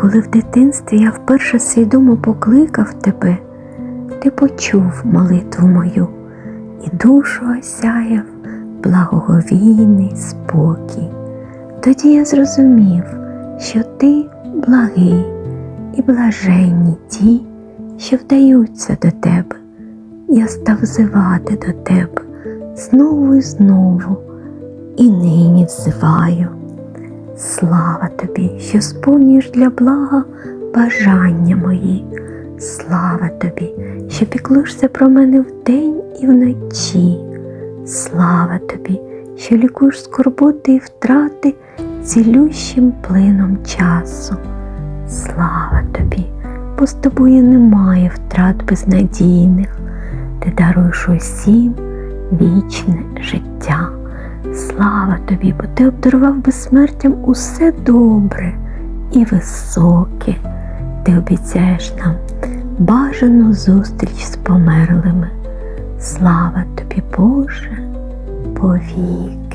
Коли в дитинстві я вперше свідомо покликав тебе, ти почув молитву мою і душу осяяв благоговійний спокій. Тоді я зрозумів, що ти благий і блаженні ті, що вдаються до тебе. Я став взивати до тебе знову і знову, і нині взиваю. Слава тобі, що сповнюєш для блага бажання мої. Слава тобі, що піклуєшся про мене вдень і вночі. Слава тобі, що лікуєш скорботи і втрати цілющим плином часу. Слава тобі, бо з тобою немає втрат безнадійних, ти даруєш усім вічне життя. Слава тобі, бо ти обдарував безсмертям усе добре і високе. Ти обіцяєш нам бажану зустріч з померлими. Слава тобі, Боже, повіки.